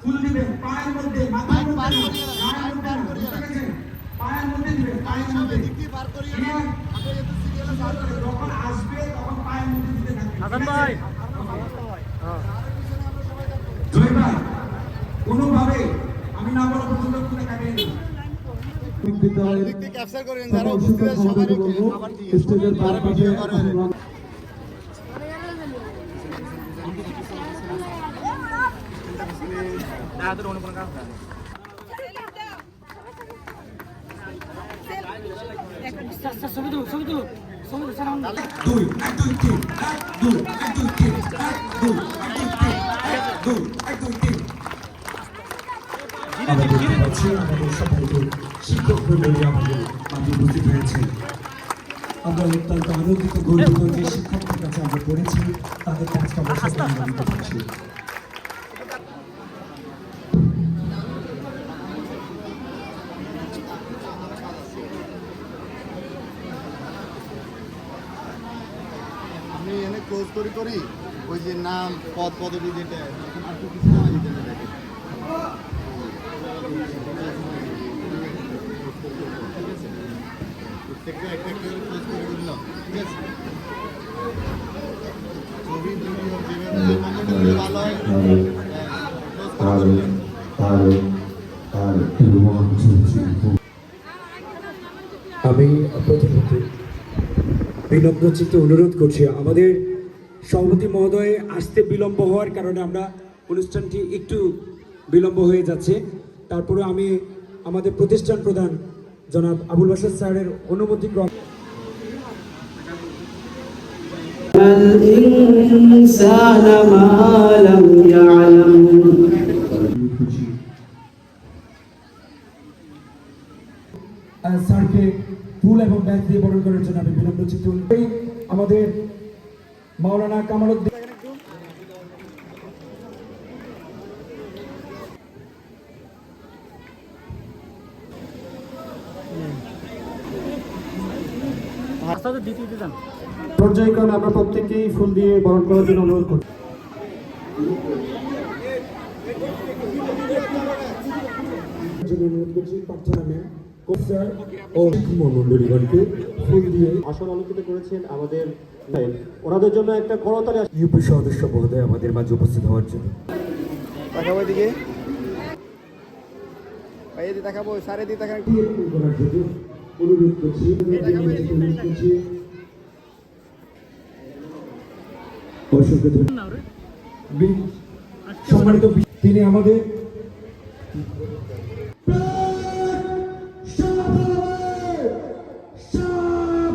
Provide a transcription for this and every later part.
ফুল দিবেন পায়ের মধ্যে মাথার মধ্যে গায়ের মধ্যে? পায়ের মধ্যে দিবেন পায়ের মধ্যে Clear? যখন আসবে তখন পায়ের মধ্যে দিতে থাকবেন হাসান ভাই ভাই কোনোভাবে আমি না বলা পর্যন্ত কোনো কাটিয়ে নেই বিদ্যালয়ের সমাবেশ বলব স্টেজের বাম পাশে না তুলো ছবি তুলো সালাম দুই এক দুই তিন এক দুই এক দুই তিন এক দুই এক দুই তিন এক দুই এক দুই তিন আমরা সবাইকে শিক্ষক আমাদের আমরা অত্যন্ত আনন্দিত গর্বিত যে শিক্ষকদের কাছে আমরা পড়েছি তাদের কাছে আমরা সবাই আনন্দিত আমি এনে ক্লোজ করি করি, ওই যে নাম, পদ, পদবি যেটা, আর কিছু না যেটা দেখে প্রত্যেকটা একটা একটা করে ক্লোজ করে দিলাম ঠিক আছে ছবি ভিডিও যেভাবে যে moment এ দিলে ভালো হয় হ্যাঁ, close করে দিলাম। আমি প্রথমত বিনম্র চিত্তে অনুরোধ করছি আমাদের সভাপতি মহোদয় আসতে বিলম্ব হওয়ার কারণে আমরা অনুষ্ঠানটি একটু বিলম্ব হয়ে যাচ্ছে তারপরে আমি আমাদের প্রতিষ্ঠান প্রধান জনাব আবুল বাসার স্যারের অনুমতি ক্রম الإنسان ما لم এবং দিয়ে বরণ আমি অনুরোধ করি। আমাদের মাওলানা যান পর্যায়ক্রমে আমরা প্রত্যেককেই ফুল দিয়ে বরণ করার জন্য অনুরোধ করি অনুরোধ করছি প্রার্থনা ম্যাম স্যার ও মন্ডলীগণকে ফুল দিয়ে আসন অলঙ্কিত করেছেন আমাদের ওনাদের জন্য একটা করতালি ইউপি সদস্য মহোদয় আমাদের মাঝে উপস্থিত হওয়ার জন্য। দেখাবো এদিকে। ভাই এদিকে দেখাবো সারে দিয়ে দেখান। অনুরোধ করছি অনুরোধ করছি। অসংখ্য ধন্যবাদ। সম্মানিত তিনি আমাদের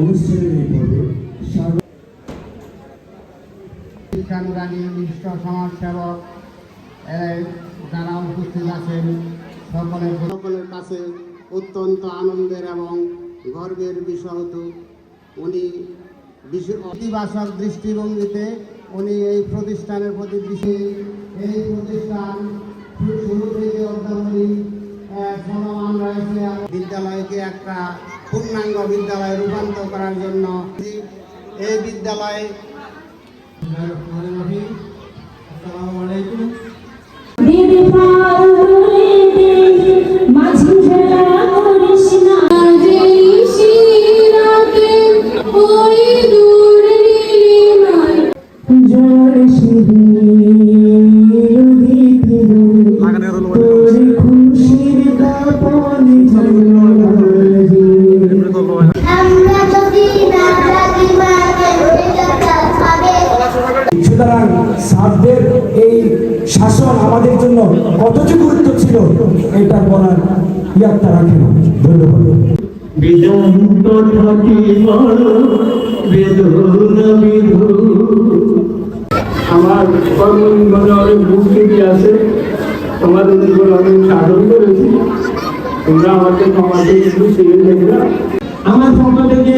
অনুষ্ঠানের এই পর্বে শিক্ষানুরাগী বিশিষ্ট সমাজসেবক যারা উপস্থিত আছেন সকলের সকলের কাছে অত্যন্ত আনন্দের এবং গর্বের বিষয় তো উনি বিশ- ইতিবাচক দৃষ্টিভঙ্গিতে উনি এই প্রতিষ্ঠানের প্রতি দৃষ্টি এই প্রতিষ্ঠান শুরু থেকে চলমান রয়েছে। বিদ্যালয়কে একটা পূর্ণাঙ্গ বিদ্যালয়ে রূপান্তর করার জন্য এই বিদ্যালয়ে আসসালামু আলাইকুম। জন্য কতটা গুরুত্ব ছিল এটা বলার ইয়াত্তা রাখে না ধন্যবাদ। বেদান্ত থাকিব বেদনা বিধু আমার কর্মজীবনে অনেক আছে তোমাদের জীবন অনেক সাধন করেছি। তোমরা আমাকে সমাজে একটু ছেড়ে দেখবে। আমার পক্ষ থেকে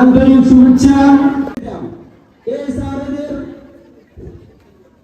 আন্তরিক শুভেচ্ছা। এই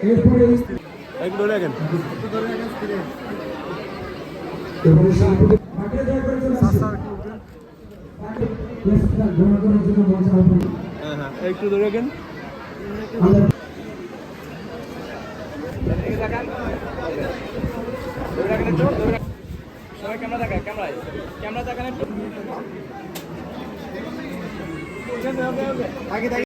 এরপরে এরপরে সাংস্কৃতিক ফাঁকে দেওয়া করে চলে আসছে। পুরস্কার গ্রহণ